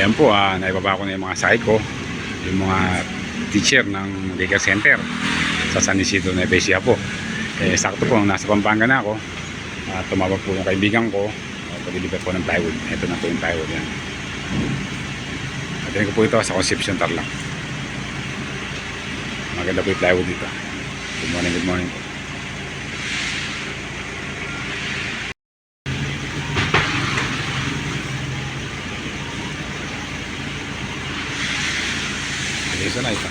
Ayan po, ah, naibaba ko na yung mga sakit ko. Yung mga teacher ng daycare center sa San Isidro na Ebesia po. Eh, sakto po, nasa Pampanga na ako. Uh, tumawag po yung kaibigan ko. Uh, Pag-deliver po ng plywood. Ito na po yung plywood yan. At ko po ito sa Concepcion Tarlac. Maganda po yung plywood dito. Good morning, good morning po. Aliso na ito.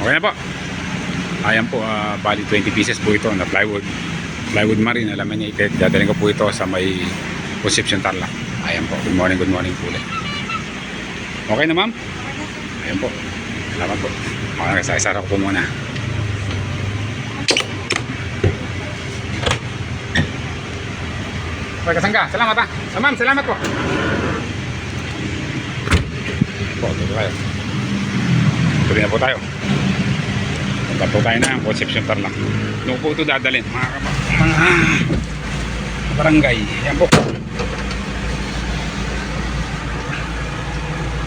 Okay na po. Ayan po, ah, bali 20 pieces po ito na plywood. Plywood marine, alam niya itit. Ko po ito sa may Concepcion Tarlac. Ayan po, good morning, good morning po ulit. Okay na ma'am? Ayan po. Salamat po. Sa ko po muna. Okay, kasangga. Salamat ha. Ah, ma'am, salamat po. Po, dito tayo. Tuloy na po tayo. Punta tayo na ang Concepcion Tarlac. Doon po ito dadalhin. Mga kapa. Mga barangay. Yan po.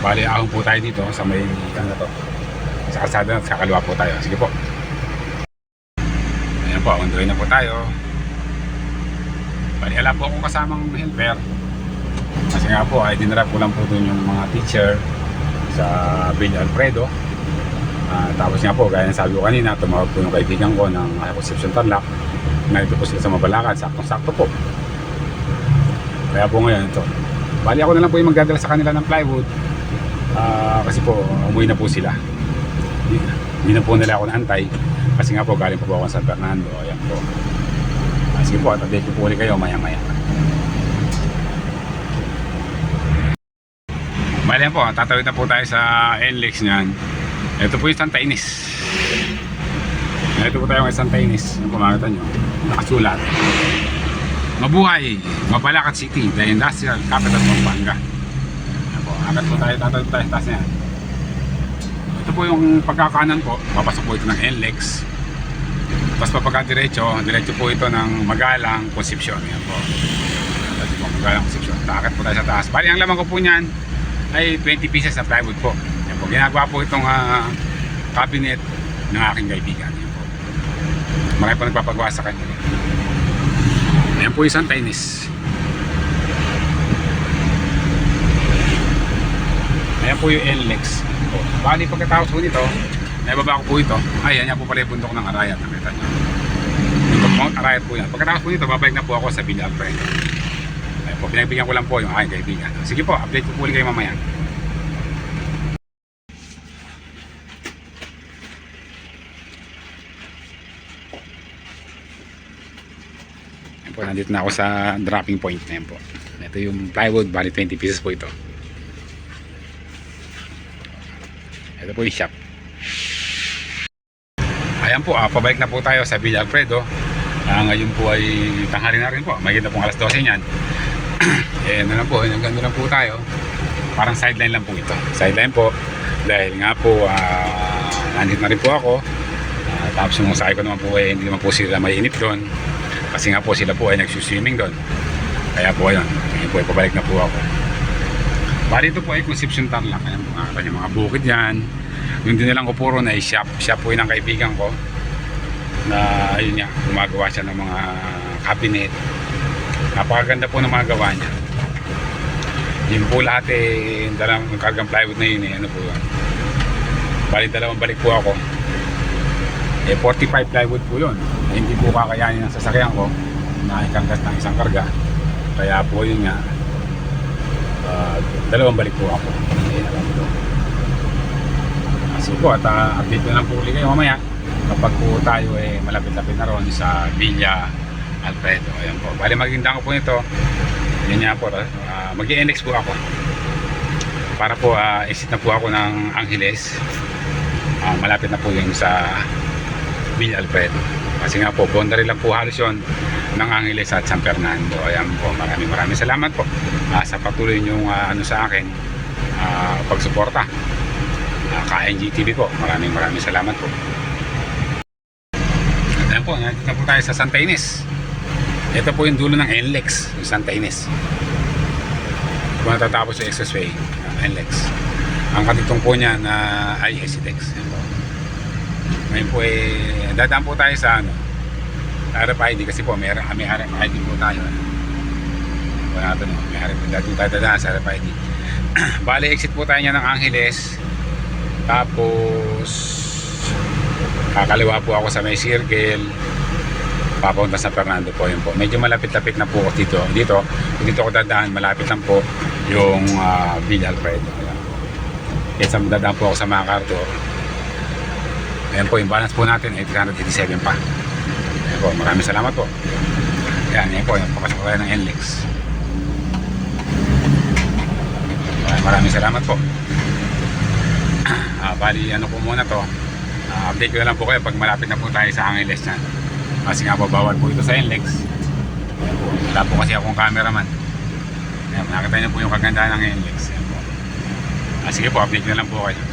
Bali, ahon po tayo dito sa may ano to. Sa kalsada at sa kaliwa po tayo. Sige po. Ayan po, way na po tayo. Bali, ala po akong kasamang helper. Kasi nga po, ay dinarap ko lang po doon yung mga teacher sa Villa Alfredo. Ah, tapos nga po, gaya ng sabi ko kanina, tumawag po yung kaibigan ko ng uh, Concepcion Tarlac. Narito po sila sa Mabalacan, saktong-sakto po. Kaya po ngayon ito. Bali ako na lang po yung magdadala sa kanila ng plywood. Ah, kasi po, umuwi na po sila. Hindi, na po nila ako naantay. Kasi nga po, galing po po ako sa San Fernando. Ayan po. Ah, sige po, tatay ko po ulit kayo maya-maya. Bali po, tatawid na po tayo sa NLEX niyan. Ito po yung Santa Ines. Ito po tayo ng Santa Ines. Yung pumakita nyo. Nakasulat. Mabuhay! Mapalakat City, the industrial capital of Pampanga. Ayan po, agad po tayo, tatawid tayo taas na yan. Ito po yung pagkakanan po, papasok po ito ng NLEX. Tapos papagka-diretso, diretso po ito ng Magalang Concepcion. Yan po. Ito po, Magalang Concepcion. Takot po tayo sa taas. Bali, ang laman ko po niyan ay 20 pieces na plywood po. Po. Ginagawa po itong ah, cabinet ng aking kaibigan. Yan po. Marami po nagpapagawa sa kanya. Ayan po isang Chinese. Ayan po yung NLEX. Ayan. Bali pagkatapos po nito, naibaba ko po ito. Ay, yan po pala yung bundok ng Arayat. Nakita niyo. Yung Mount Arayat po yan. Pagkatapos po nito, babalik na po ako sa Villa Alfredo. Ayan po, pinagbigyan ko lang po yung aking kaibigan. Sige po, update ko po ulit kayo mamaya. Nandito na ako sa dropping point na yan po. Ito yung plywood, bali 20 pieces po ito. Ito po yung shop. Ayan po, ah, pabalik na po tayo sa Villa Alfredo. Ah, ngayon po ay tanghali na rin po. May na pong alas 12 niyan. eh, ano lang po, hanggang lang po tayo. Parang sideline lang po ito. Sideline po. Dahil nga po, ah, nandito na rin po ako. Ah, tapos yung sakay ko naman po eh, hindi naman po sila mainip doon. Kasi nga po sila po ay nagsuswimming doon. Kaya po ayun, ngayon po ay pabalik na po ako. Bali ito po ay Concepcion Tarlac. Ayan po nga kanya mga bukid yan. Yung dinilang ko puro na ay shop. Shop po yun kaibigan ko. Na ayun niya, gumagawa siya ng mga cabinet. Napakaganda po ng mga gawa niya. Yung po lahat eh, yung dalawang kargang plywood na yun eh, ano po yun. Bali dalawang balik po ako. Eh 45 plywood po yun. Eh, hindi po kakayanin ng sasakyan ko na ikargas ng isang karga. Kaya po yun nga, uh, dalawang balik po ako. Ayan lang po. Kasi po, at uh, update ko na lang po ulit kayo mamaya kapag po tayo eh malapit-lapit na ron sa Villa Alfredo. Ayan po. Bali magandang ko po nito. Yan nga po. Uh, mag index po ako. Para po uh, exit na po ako ng Angeles. Uh, malapit na po yung sa Villa Alfredo. Kasi nga po, boundary lang po halos yun ng Angeles at San Fernando. Ayan po, maraming maraming salamat po ah, sa patuloy niyong ah, ano sa akin ah, pagsuporta. Uh, ka-NGTV po, maraming maraming salamat po. At ayan po, nandito na po tayo sa Santa Ines. Ito po yung dulo ng NLEX, yung Santa Ines. Kung natatapos yung expressway, uh, NLEX. Ang katitong po niya na ay SIDEX. Ayan po. Ngayon po eh, dadaan po tayo sa ano, RFID kasi po may, may RFID po tayo. Wala natin, no? may RFID dati tayo dadaan sa RFID. Bale, exit po tayo niya ng Angeles. Tapos, kakaliwa po ako sa may circle. Papunta sa Fernando po yun po. Medyo malapit-lapit na po ako dito. Dito, dito ako dadaan, malapit lang po yung uh, Villa Alfredo. Po. Kaya dadaan po ako sa MacArthur. Ayan po, yung balance po natin ay 387 pa. Ayan po, maraming salamat po. Ayan, ayan po, papasok tayo ng NLEX. Maraming, maraming salamat po. Ah, bali, ano po muna to. Ah, update ko na lang po kayo pag malapit na po tayo sa Angeles na. Kasi nga po, bawal po ito sa NLEX. Ayan po, wala po kasi akong cameraman. Ayan, nakita niyo po yung kagandahan ng NLEX. Ayan po. Ah, sige po, update na lang po kayo.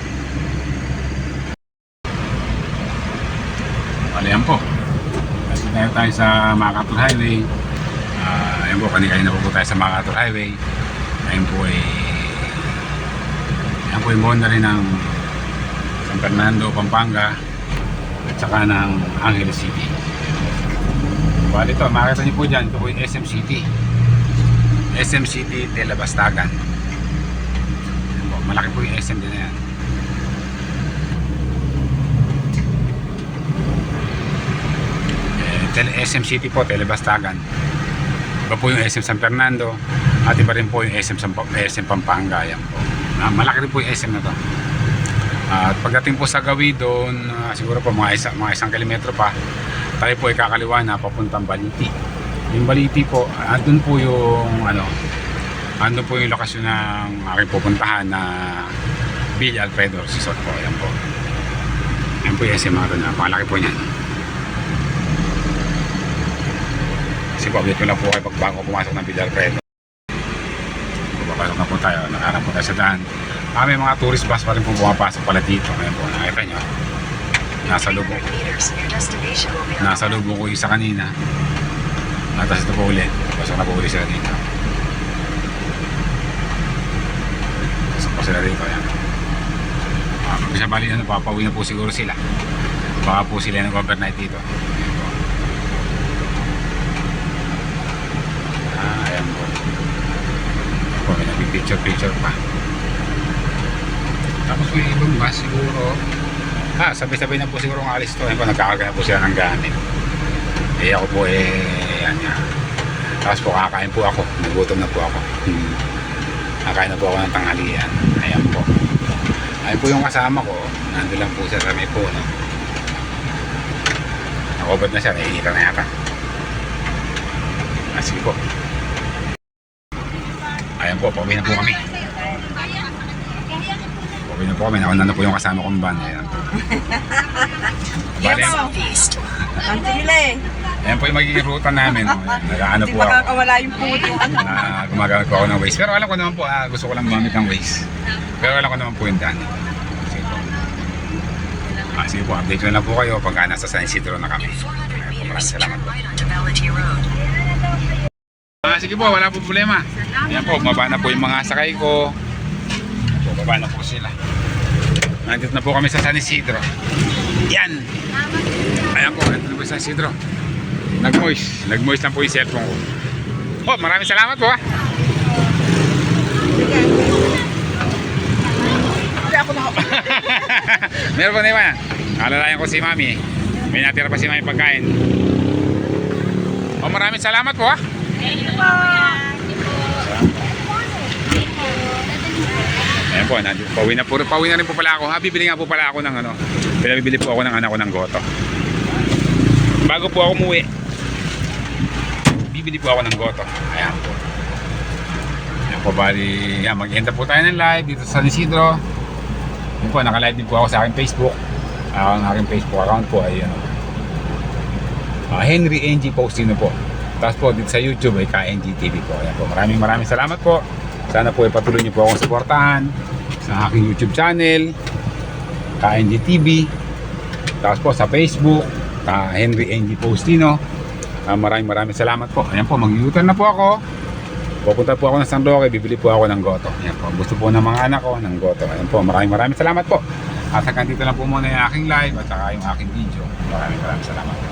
Bali, yan po. Tayo tayo sa MacArthur Highway. Ah, ayan po, kanina na po tayo sa MacArthur Highway. Ayan po ay ayan po yung boundary ng San Fernando, Pampanga at saka ng Angeles City. Bali ito, makita niyo po dyan, ito po yung SM City. SM City, Telebastagan. Ayan po, malaki po yung SM din na yan. Eh, Tele SM City po, Telebastagan. Iba po yung SM San Fernando at iba rin po yung SM, San, SM Pampanga. Yan po. Ah, malaki rin po yung SM na to. At pagdating po sa gawi doon, ah, siguro po mga, isa, mga isang kilometro pa, tayo po ay kakaliwa na papuntang Baliti. Yung Baliti po, andun po yung ano, andun po yung lokasyon ng aking pupuntahan na Villa Alfredo Resort po. Yan po. Yan po yung SM mga doon. Napakalaki po niyan. Kasi po, update ko lang po kayo pag bago pumasok ng Villa Alfredo. Papasok na po tayo. Nakaharap po tayo sa daan. Ah, may mga tourist bus pa rin po pumapasok pala dito. Ayan po, nakita nyo. Nasa be Nasa lubong ko isa kanina. At tapos ito po ulit. Pasok na po ulit sila dito. Pasok po sila dito. Ayan. Ah, siya bali na, papauwi na po siguro sila. Baka po sila nag-overnight dito. Ayan po. Ah, ayan po. Ayan po, may nagpipicture-picture pa. Tapos may ibang bus siguro. Ah, sabay-sabay na po siguro ang alis to. Ayan po, nagkakarga na po sila ng gamit. Eh ako po eh, yan nga. Tapos po kakain po ako. Nagutom na po ako. Hmm. Kakain na po ako ng tanghalian. Ayan po. Ayan po yung kasama ko. Nandun lang po siya sa may puno. Nakobad na siya. Naiinitan na yata. Ah, sige po. Po, pauwi na po kami. Pauwi na po kami. Nauna na po yung kasama kong van. Ayan. Bale, southeast. Ang tigila eh. ayan po yung magiging ruta namin. Ayan, Nag-ano Hindi po ako. makakawala yung puto. Ano? na gumagamit po ako ng Waze. Pero alam ko naman po, ah, gusto ko lang gumamit ng Waze. Pero alam ko naman po yung daan. Sige po. Ah, sige po, update ko na lang po kayo pagka nasa San Isidro na kami. In 400 Ayan po, meters, maraming salamat po. right onto Valentí Road. Sige po, wala po problema. Ayan po, baba na po yung mga sakay ko. Ayan po, na po sila. Nandito na po kami sa San Isidro. Yan! Ayan po, nandito na po sa San Isidro. Nag-moist. Nag-moist lang po yung cellphone ko. Oh, maraming salamat po ah. Hindi ako na. Meron pa na iba. Alalayan ko si Mami. May natira pa si Mami pagkain. Oh, maraming salamat po ah. Ayan po, nandito. Pauwi na, po, pauwi na rin po pala ako. Ha, bibili nga po pala ako ng ano. Pinabibili po ako ng anak ko ng goto. Bago po ako umuwi, bibili po ako ng goto. Ayan po. Ayan po, bali, yan, mag-enda po tayo ng live dito sa San Isidro. Yun po, naka-live din po ako sa aking Facebook. Ang aking Facebook account po ay ano, ah, Henry NG Postino po. Tapos po dito sa YouTube ay KNG TV po. Ayan po. Maraming maraming salamat po. Sana po ay patuloy niyo po akong suportahan sa aking YouTube channel, KNG TV. Tapos po sa Facebook, ka Henry NG Postino. Ah, maraming maraming salamat po. Ayan po, mag-U-turn na po ako. Pupunta po ako ng San Roque, bibili po ako ng goto. Ayan po, gusto po ng mga anak ko ng goto. Ayan po, maraming maraming salamat po. At hanggang dito lang po muna yung aking live at saka yung aking video. Maraming maraming salamat.